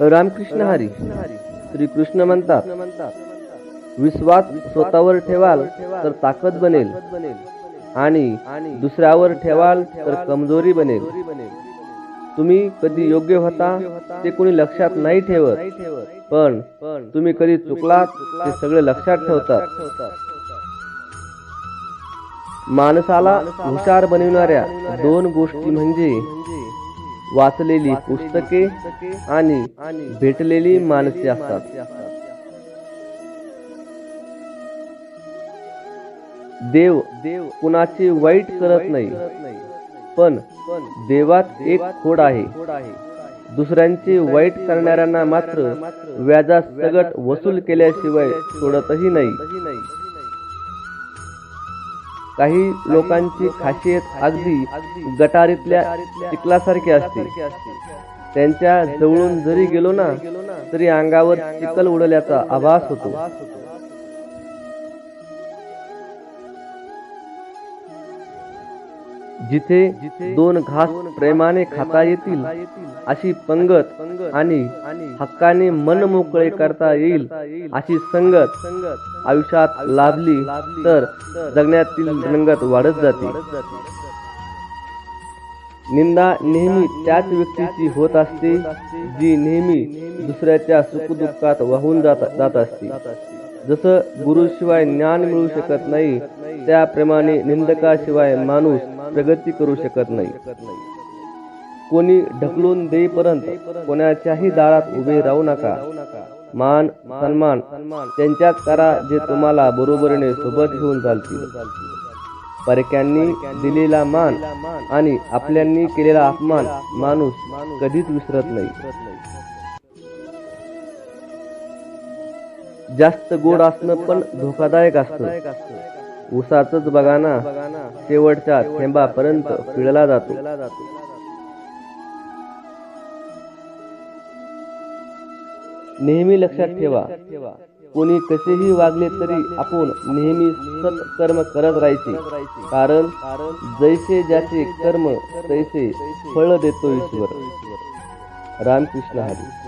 रामकृष्ण हरी. श्री कृष्ण म्हणतात विश्वास स्वतःवर ठेवाल तर ताकद बनेल आणि दुसऱ्यावर ठेवाल तर कमजोरी बनेल. तुम्ही कधी योग्य होता ते कोणी लक्षात नाही ठेवत पण तुम्ही कधी चुकलात ते सगळे लक्षात ठेवतात. माणसाला हुशार बनविणाऱ्या दोन गोष्टी म्हणजे वाचलेली पुस्तके आणि भेटलेली माणसे असतात. देव देव कुणाचे वाईट करत नाही पण देवात एक खोड आहे. दुसऱ्यांचे वाईट करणाऱ्यांना मात्र व्याजात सगट वसूल केल्याशिवाय सोडतही नाही. काही लोकांची खासियत अगदी गटारीतल्या चिखलासारखी असते. त्यांच्या जवळून जरी गेलो ना तरी अंगावर चिखल उडल्याचा आभास होतो. जिथे दोन घास प्रेमाने खाता येतील अशी पंगत आणि हक्काने मन मोकळे करता येईल अशी संगत आयुष्यात लाभली तर जगण्यातील रंगत वाढत जाते. निंदा नेहमी त्याच व्यक्तीची होत असते जी नेहमी दुसऱ्याच्या सुखदुःखात वाहून जात जात असते. जसं गुरुशिवाय ज्ञान मिळू शकत नाही त्याप्रमाणे निंदकाशिवाय माणूस प्रगती करू शकत नाही. कोणी ढकलून देईपर्यंत कोणाच्याही दारात उभे राहू नका. मान सन्मान त्यांच्यात करा जे तुम्हाला बरोबरीने सोबत घेऊन चालतील. परक्यांनी दिलेला मान आणि आपल्यांनी केलेला अपमान माणूस कधीच विसरत नाही. जास्त गोड असणं पण धोकादायक असतं. उसाच बघा ना शेवटच्या थेंबापर्यंत पिळला जातो. नेहमी लक्षात ठेवा. कोणी कसेही वागले तरी आपण नेहमी सत्कर्म करत राहायचे. कारण जैसे ज्याचे कर्म तैसे फळ देतो ईश्वर. रामकृष्ण हरी.